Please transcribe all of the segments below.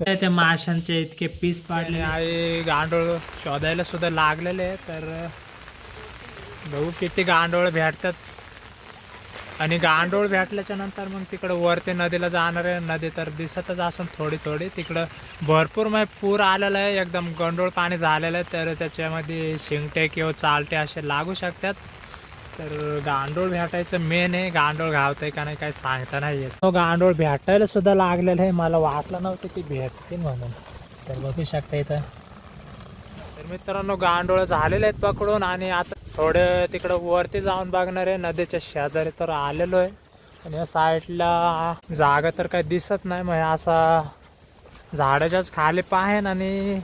तर त्या माशांचे इतके पीस पाडले. आहे गांडोळ शोधायला सुद्धा लागलेले तर बघू किती गांडोळ भेटतात. आणि गांडोळ भेटल्याच्या नंतर मग तिकडं वरती नदीला जाणार आहे. नदी तर दिसतच असून थोडी थोडी. तिकडं भरपूर मग पूर आलेला आहे. एकदम गंडोळ पाणी झालेलं आहे तर त्याच्यामध्ये शिंगटे किंवा चालटे असे लागू शकतात. तर गांडोळ भेटायचं मेन आहे. गांडोळ घावतंय का नाही काय सांगता नाही येत. तो गांडोळ भेटायला सुद्धा लागलेलं आहे. मला वाटलं नव्हतं की भेटतील म्हणून. तर बघू शकता इथं. तर मित्रांनो गांडोळ झालेले आहेत पकडून आणि आता थोडं तिकडं वरती जाऊन बघणार आहे. नदीच्या शेजारी तर आलेलो आहे. आणि या साईडला जागा तर काही दिसत नाही. मग असा झाडाच्याच खाली पाहेन आणि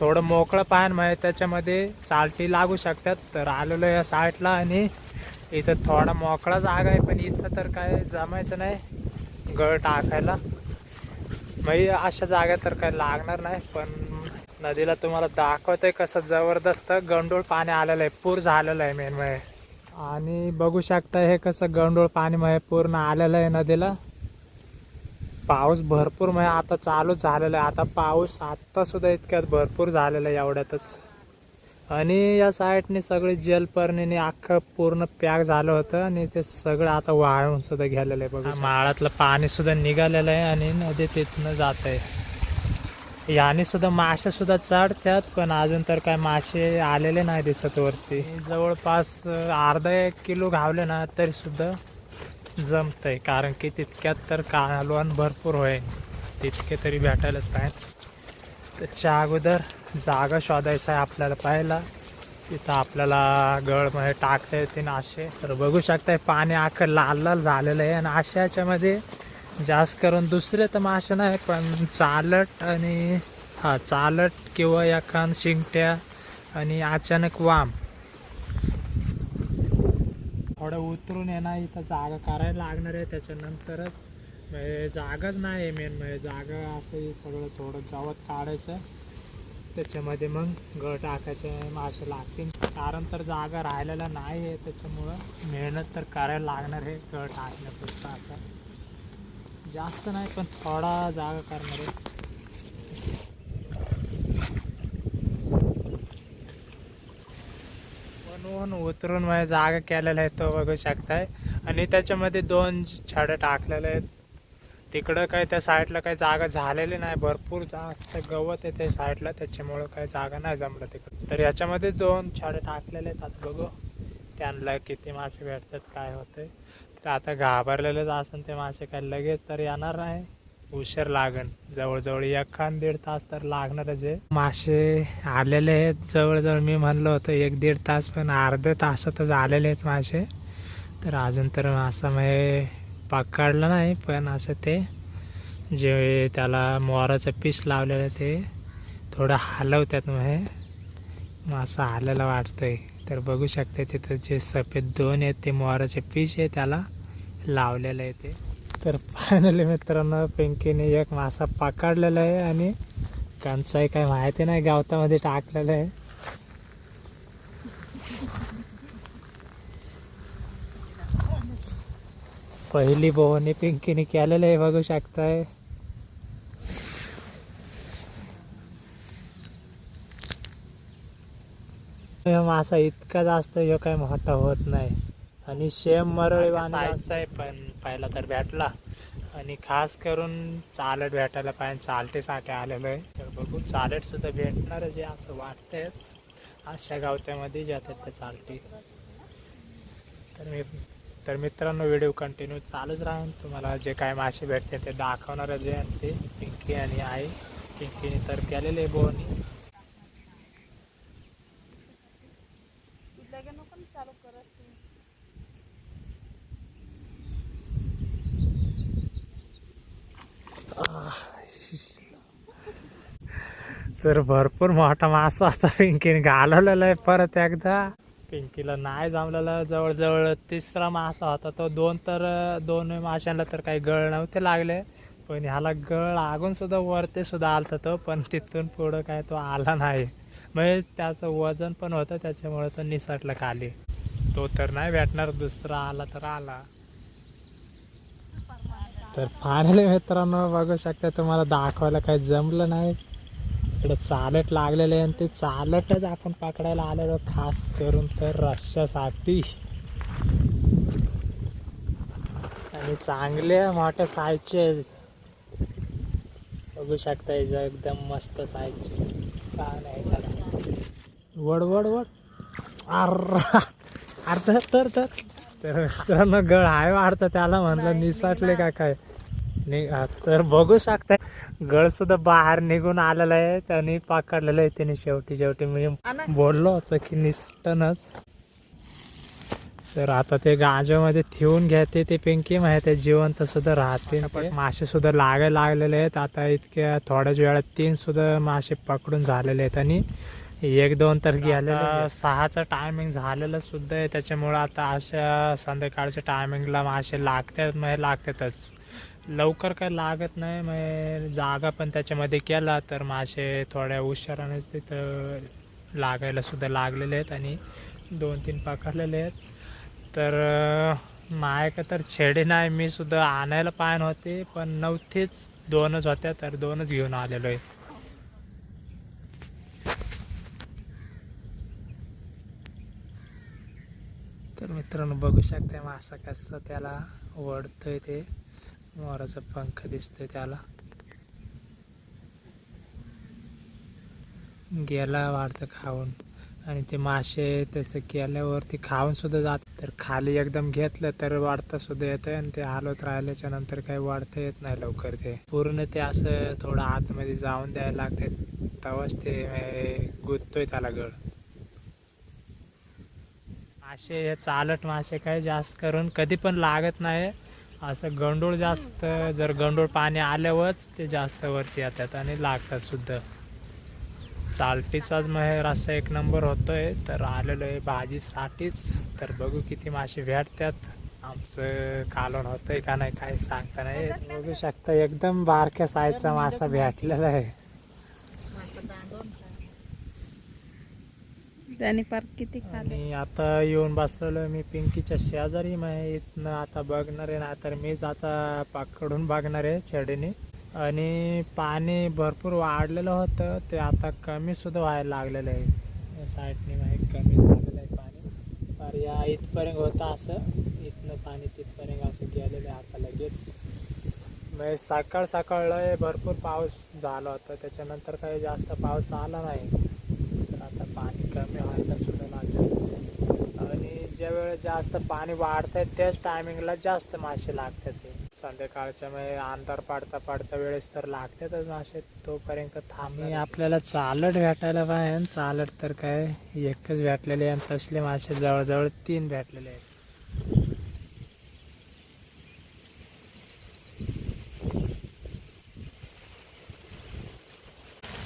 थोडं मोकळं पान मग त्याच्यामध्ये चालटी लागू शकतात. तर आलेलो आहे या साईडला आणि इथं थोडा मोकळा जागा आहे पण इथं तर काय जमायचं नाही. गळ टाकायला. मग अशा जागा तर काही लागणार नाही पण नदीला तुम्हाला दाखवतंय कसं जबरदस्त गंडोळ पाणी आलेलं आहे पूर झालेलं आहे मेन म्हणजे. आणि बघू शकता हे कसं गंडोळ पाणी म्हणजे पूर्ण आलेलं आहे नदीला. पाऊस भरपूर म्हणजे आता चालूच झालेला आहे. आता पाऊस आत्ता सुद्धा इतक्यात भरपूर झालेला आहे एवढ्यातच. आणि या साईडने सगळे जलपर्णीने अख्खं पूर्ण पॅक झालं होतं आणि ते सगळं आता वाळून सुद्धा गेलेलं आहे बघा माळातलं पाणी सुद्धा निघालेलं आहे आणि नदी तिथनं जात आहे. याने सुद्धा मासे सुद्धा चढतात पण अजून तर काय मासे आलेले नाही दिसत वरती. जवळपास अर्धा एक किलो घावले ना तरी सुद्धा जमतंय कारण की तितक्यात तर कालवण भरपूर होय. तितके तरी भेटायलाच पाहिजे. त्याच्या अगोदर जागा शोधायचा आहे आपल्याला पाहायला. तिथं आपल्याला गळमध्ये टाकता येतील असे. तर बघू शकताय पाणी आखं लाल लाल झालेलं आहे आणि अशा याच्यामध्ये जास्त करून दुसरे तर मासे नाही पण चालट आणि हा चालट किंवा एखाद शिंगट्या आणि अचानक वाम. थोडं उतरून येणार इथं जागा करायला लागणार आहे त्याच्यानंतरच. म्हणजे जागाच नाही आहे मेन म्हणजे जागा असं हे सगळं थोडं गवत काढायचं. त्याच्यामध्ये मग गळ टाकायचे मासे लागतील. कारण तर जागा राहिलेला नाही आहे त्याच्यामुळं मेहनत तर करायला लागणार आहे गळ टाकण्यापुरतं आता. जास्त नाही पण थोडा जागा करणार आहे. दोन उतरून माझ्या जागा केलेला आहे तो बघू शकताय. आणि त्याच्यामध्ये दोन छाडं टाकलेले आहेत. तिकडं काय त्या साईडला काही जागा झालेली नाही. भरपूर जास्त गवत आहे त्या साईडला. त्याच्यामुळं काही जागा नाही जमलं तिकडं. तर याच्यामध्ये दोन छाडं टाकलेले आहेत. आता बघू. त्यांना किती मासे भेटतात काय होते तर आता घाबरलेलेच असून ते मासे काय लगेच तर येणार नाही. उशीर लागण जवळजवळ एखाद दीड तास तर लागणारच आहे. मासे आलेले आहेत. जवळजवळ मी म्हणलं होतं एक दीड तास पण अर्ध्या तासातच आलेले आहेत मासे. तर अजून तर मासा म्हणजे पकडलं नाही पण असं ते जे त्याला मोराचं पीस लावलेलं ते थोडं हलवतात मग मासा आलेला वाटतंय. तर बघू शकते तिथं जे सफेद दोन आहेत ते मोराचे पीस आहे त्याला लावलेलं आहे ते. तर फायनली मित्रांनो पिंकीने एक मासा पकडलेला आहे आणि कंचा आहे काय माहिती नाही गावतामध्ये टाकलेलं आहे. पहिली बोहनी पिंकीने केलेलं आहे बघू शकताय. मासा इतका जास्त ह्यो काय मोठा होत नाही. आणि शेम मरळी आहे पण पहिला तर भेटला. आणि खास करून चालट भेटायला पाहिजे चालटेसाठी आलेलो आहे. तर बघू चालट सुद्धा भेटणार जे असं वाटतंयच. अशा गावत्यामध्ये जातात त्या चालटी तर मी तर मित्रांनो व्हिडिओ कंटिन्यू चालूच राहून. तुम्हाला जे काय मासे भेटते ते दाखवणारं जे आहे ते पिंकी आणि आई. पिंकीने तर केलेले बोनी. तर भरपूर मोठा मासा आता पिंकीने घालवलेला आहे परत एकदा. पिंकीला नाही जमलेलं. जवळजवळ तिसरा मासा होता. तो दोन तर दोन माशांना तर काही गळ नव्हते लागले. पण ह्याला गळ लागून सुद्धा वरती सुद्धा आलता तो पण तिथून पुढं काय तो आला नाही. म्हणजे त्याचं वजन पण होतं त्याच्यामुळे तो निसटला खाली. तो तर नाही भेटणार दुसरा आला तर आला. तर फायनली मित्रांनो बघू शकता तुम्हाला दाखवायला काही जमलं नाही. इकडे चालत लागलेले आहे आणि ते चालतच आपण पकडायला आलेलो खास करून तर रश्श्यासाठी आणि चांगले मोठ्या साईजचे बघू शकता एकदम मस्त साईजचे काय नाही त्याला. वड वड वड. अर अर्ध तर तर तर. मित्रांनो गळ आहे वाढतं त्याला म्हणलं निसाटले का काय? नि हा, तर बघू शकता गळ सुद्धा बाहेर निघून आलेला आहे. त्यांनी पकडलेलं आहे त्याने शेवटी शेवटी. म्हणजे बोललो होतं की निसटनच. तर आता ते गांजामध्ये ठेवून घेते ते पिंकी. माहिती आहे जिवंत सुद्धा राहते. पण मासे सुद्धा लागायला लागलेले आहेत. आता इतक्या थोड्याच वेळात तीन सुद्धा मासे पकडून झालेले आहेत. आणि एक दोन तर गेलेले सहाचं टायमिंग झालेलं सुद्धा आहे. त्याच्यामुळं आता अशा संध्याकाळच्या टायमिंगला मासे लागतात मग लागतातच. लवकर काय लागत नाही मग जागा पण त्याच्यामध्ये केला तर मासे थोड्या उशिरानेच तिथं लागायला सुद्धा लागलेले आहेत आणि दोन तीन पकडलेले आहेत. तर मायक तर छेडे नाही मी सुद्धा आणायला पाहिजे होते पण नव्हतेच. दोनच होत्या तर दोनच घेऊन आलेलो आहे. तर मित्रांनो बघू शकते मासा कसं त्याला ओढतोय ते. मोराचा पंख दिसतोय त्याला. गेला वाढतं खाऊन. आणि ते मासे तसं केल्यावरती खाऊन सुद्धा जात तर खाली एकदम घेतलं तर वाढता सुद्धा येतं आणि ते हलवत राहिल्याच्या नंतर काही वाढता येत नाही लवकर ते. पूर्ण ते असं थोडं आतमध्ये जाऊन द्यायला लागते तेव्हाच ते गुंततोय त्याला गळ. मासे हे चालट मासे काय जास्त करून कधी पण लागत नाही. असं गंडूळ जास्त जर गंडूळ पाणी आल्यावरच ते जास्त वरती येतात आणि लागतात सुद्धा. चालटीचाच मग हे रस्सा एक नंबर होतोय तर आलेलो आहे भाजीसाठीच. तर बघू किती मासे भेटतात. आमचं कालवण होतंय का नाही काही सांगता नाही. बघू शकता एकदम बारक्या साईजचा मासा भेटलेला आहे. त्याने पार किती खाल्ले आणि आता येऊन बसलेलो मी पिंकीच्या शेजारी. मग इथनं आता बघणार आहे ना तर मीच आता पाकडून बघणार आहे छेडीने आणि पाणी भरपूर वाढलेलं होतं ते आता कमी सुद्धा व्हायला लागलेलं आहे. साईडने माहीत कमी झालेलं आहे पाणी. तर या इथपर्यंत होतं असं. इथनं पाणी तिथपर्यंत असं गेलेलं आहे आता लगेच. मग सकाळ सकाळ भरपूर पाऊस झाला होता. त्याच्यानंतर काही जास्त पाऊस आला नाही. कमी व्हायला सुद्धा लागलं. आणि ज्या वेळेस जास्त पाणी वाढतंय त्याच टायमिंगला जास्त मासे लागतात ते. संध्याकाळच्या म्हणजे अंधार पाडता पाडता वेळेस तर लागतातच मासे. तोपर्यंत थांबे आपल्याला चालट भेटायला पाहिजे. चालट तर काय एकच भेटलेले आहे आणि तसले मासे जवळजवळ तीन भेटलेले आहेत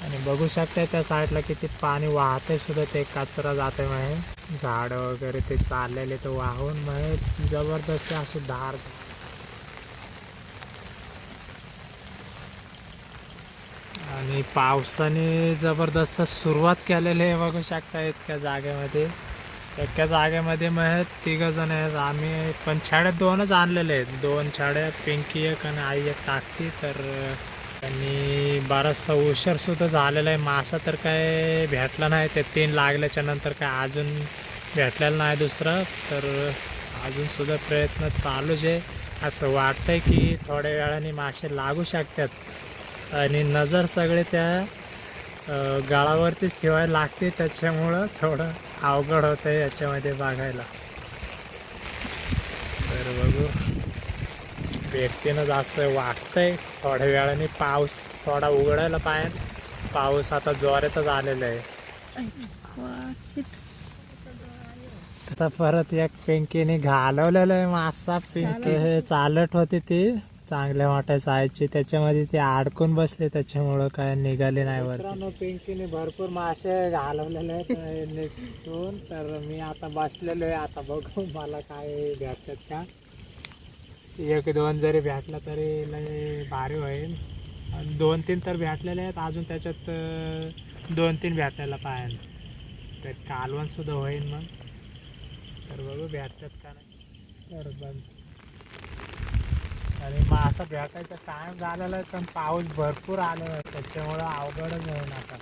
आणि बघू शकताय त्या साईडला किती पाणी वाहतंय सुद्धा ते कचरा जाते म्हणजे झाड वगैरे ते चाललेले तर वाहून म्हणजे जबरदस्त असं धार आणि पावसाने जबरदस्त सुरुवात केलेली आहे बघू शकता इतक्या जागेमध्ये. एका जागेमध्ये मग तिघ जण आहेत. आम्ही पण छाड्या दोनच आणलेले आहेत. दोन छाड्या पिंकी एक आणि आई एक टाकती तर आणि बराचसा उशीर सुद्धा झालेला आहे. मासा तर काय भेटला नाही. ते तीन लागल्याच्या नंतर काय अजून भेटलेला नाही दुसरा. तर अजून सुद्धा प्रयत्न चालूच आहे. असं वाटतंय की थोड्या वेळाने मासे लागू शकतात. आणि नजर सगळे त्या गळावरतीच गाळावरतीच ठेवायला लागते. त्याच्यामुळं थोडं अवघड होतं आहे याच्यामध्ये बघायला. तर बघू. भेटतीनच असं वाटतंय. थोड्या वेळाने पाऊस थोडा उघडायला पाहिजे. पाऊस आता जोरातच आलेला आहे. आता परत एक पिंकीने घालवलेलं आहे मासा पिंकी हे चालत. होती ती. चांगल्या मोठ्या साईजची त्याच्यामध्ये ते अडकून बसले. त्याच्यामुळं काय निघाले नाही वर पिंकीने भरपूर मासे घालवलेले आहेत. निघून तर मी आता बसलेलो आहे. आता बघू मला काय भेटतात का. एक दोन जरी भेटला तरी लय भारी होईल. आणि दोन तीन तर भेटलेले आहेत अजून त्याच्यात दोन तीन भेटायला पाहिजे तर कालवण सुद्धा होईल मग. तर बघू भेटतात का नाही. तर बघ. आणि असं भेटायचं टाईम झालेला आहे पण पाऊस भरपूर आलेला आहे त्याच्यामुळं अवघडच होईल आता.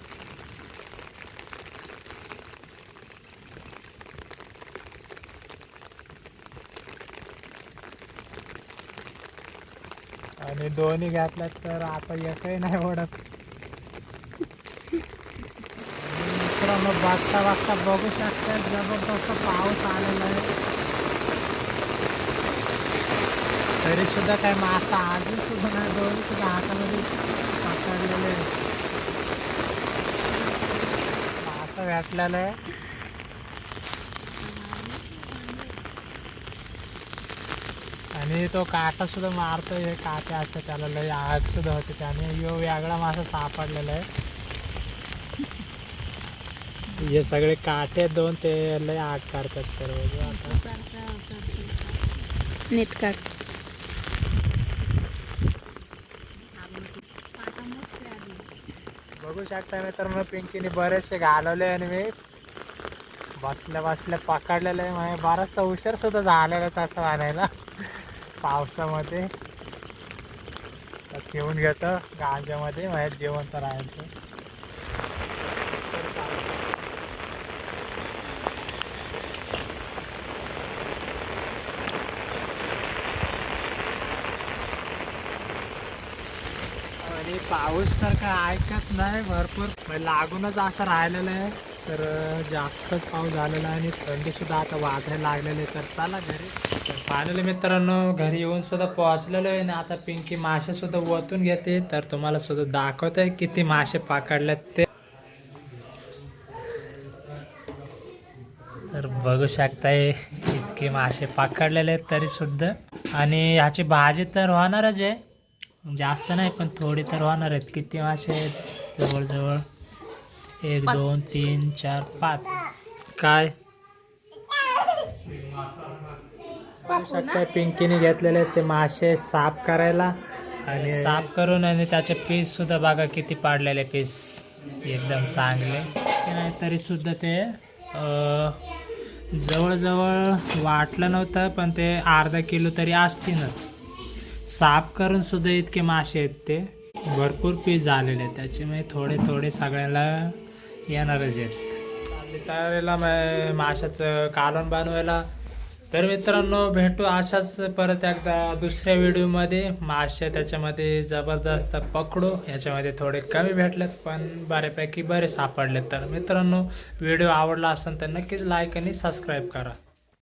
आणि दोन्ही घातल्यात तर आता एकही नाही ओढत. मित्रांनो बघता बघता बघू शकता जबरदस्त पाऊस आलेला आहे. तरी सुद्धा काय मासा अजून सुद्धा नाही दोन्ही सुद्धा हातामध्ये पकडलेले मासा घातलेला आहे. आणि तो काटा सुद्धा मारतोय हे काटे असतात त्याला लय आग सुद्धा होते त्याने. यो वेगळा मासा सापडलेला आहे. हे सगळे काटे दोन ते लय आग करतात तर नीट काढ बघू शकता मित्रांनो पिंकीने बरेचसे घालवले आणि मी बसल्या बसल्या पकडलेले आहे. म्हणजे बराचसा उशीर सुद्धा झालेला तसं म्हणायला. पावसामध्ये. ठेवून घेतं गांजामध्ये माझ्या जेवण तर राहायचं अरे पाऊस तर काय ऐकत नाही भरपूर. लागूनच असं राहिलेलं आहे. तर जास्तच पाऊस झालेला आहे आणि थंडी सुद्धा आता वाजायला लागलेली आहे. तर चला घरी. फायनली मित्रांनो घरी येऊन सुद्धा पोहोचलेलो आहे आणि आता पिंकी मासे सुद्धा ओतून घेते. तर तुम्हाला सुद्धा दाखवत आहे किती मासे पकडलेत ते. तर बघू शकताय इतके मासे पकडलेले आहेत तरी सुद्धा. आणि ह्याची भाजी तर होणारच आहे. जास्त नाही पण थोडी तर होणार आहेत. किती मासे आहेत? जवळजवळ एक दोन तीन चार पाच. काय? बघू शकताय पिंकीने घेतलेले ते मासे साफ करायला. आणि साफ करून आणि त्याचे पीस सुद्धा बघा किती पाडलेले पीस एकदम चांगले. तरी सुद्धा ते जवळजवळ वाटलं नव्हतं पण ते अर्धा किलो तरी असतीलच. साफ करून सुद्धा इतके मासे आहेत ते. भरपूर पीस झालेले त्याच्यामुळे थोडे थोडे सगळ्याला येणारच आहेत. आपली तयारीला माशाचं कालवण बनवायला. तर मित्रांनो भेटू अशाच परत एकदा दुसऱ्या व्हिडिओमध्ये. मासे त्याच्यामध्ये जबरदस्त पकडू. याच्यामध्ये थोडे कमी भेटलेत पण बऱ्यापैकी बरे सापडलेत. तर मित्रांनो व्हिडिओ आवडला असेल तर नक्कीच लाईक आणि सबस्क्राईब करा.